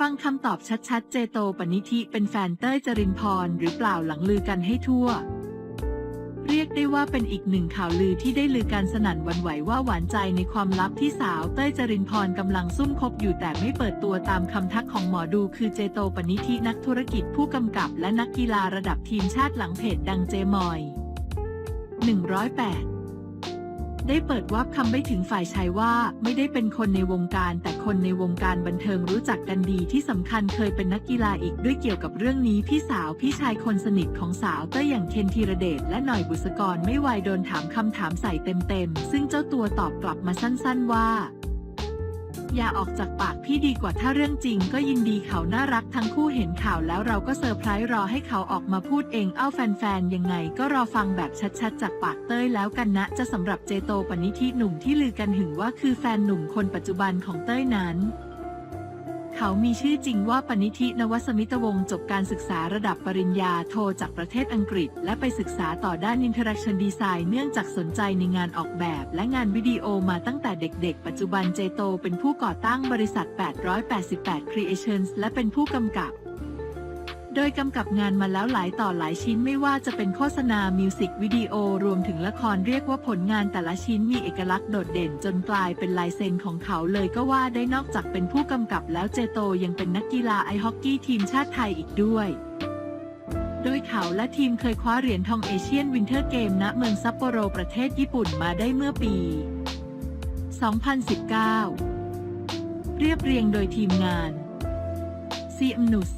ฟังคำตอบชัดๆ เจโตปณิธิเป็นแฟนเต้ยจรินพรหรือเปล่าหลังลือกันให้ทั่ว เรียกได้ว่าเป็นอีกหนึ่งข่าวลือที่ได้ลือการสนั่นวันไหวว่าหวานใจในความลับที่สาวเต้ยจรินพรกำลังซุ่มคบอยู่แต่ไม่เปิดตัวตามคำทักของหมอดูคือเจโตปณิธินักธุรกิจผู้กำกับและนักกีฬาระดับทีมชาติหลังเพจดังเจมอย 108 ได้เปิดวับคำไม่ถึงฝ่ายชายว่าไม่ได้เป็นคนในวงการ แต่คนในวงการบันเทิงรู้จักกันดีที่สำคัญเคยเป็นนักกีฬาอีกด้วยเกี่ยวกับเรื่องนี้พี่สาวพี่ชายคนสนิทของสาวเต้ยอย่างเคนธีรเดชและหน่อยบุษกรไม่ไวโดนถามคำถามใส่เต็มๆซึ่งเจ้าตัวตอบกลับมาสั้นๆว่า อย่าออกจากปากพี่ดีกว่าถ้าเรื่องจริงก็ยินดีเขาน่ารักทั้งคู่เห็นข่าวแล้วเราก็เซอร์ไพรส์รอให้เขาออกมาพูดเองเอ้าแฟนๆยังไงก็รอฟังแบบชัดๆ จากปากเต้ยแล้วกันนะ จะสำหรับเจโตปณิธิหนุ่มที่ลือกันหึงว่าคือแฟนหนุ่มคนปัจจุบันของเต้ยนั้น เขามีชื่อจริงว่าปณิธินวสมิตวงศ์จบการศึกษาระดับปริญญาโทจากประเทศอังกฤษ และไปศึกษาต่อด้าน Interaction Design เนื่องจากสนใจในงานออกแบบ และงานวิดีโอมาตั้งแต่เด็กๆ ปัจจุบันเจโตเป็นผู้ก่อตั้งบริษัท 888 Creations และเป็นผู้กำกับ โดยกำกับงานมาแล้วหลายต่อหลายชิ้นไม่ว่าจะเป็นโฆษณา มิวสิกวิดีโอ รวมถึงละครเรียกว่าผลงานแต่ละชิ้นมีเอกลักษณ์โดดเด่นจนกลายเป็นลายเซ็นของเขาเลยก็ว่าได้นอกจากเป็นผู้กำกับแล้วเจโตยังเป็นนักกีฬาไอฮอกกี้ทีมชาติไทยอีกด้วยโดยเขาและทีมเคยคว้าเหรียญทองเอเชียนวินเทอร์เกม ณ เมืองซัปโปโรประเทศญี่ปุ่นมาได้เมื่อปี 2019 เรียบเรียงโดยทีมงาน CM News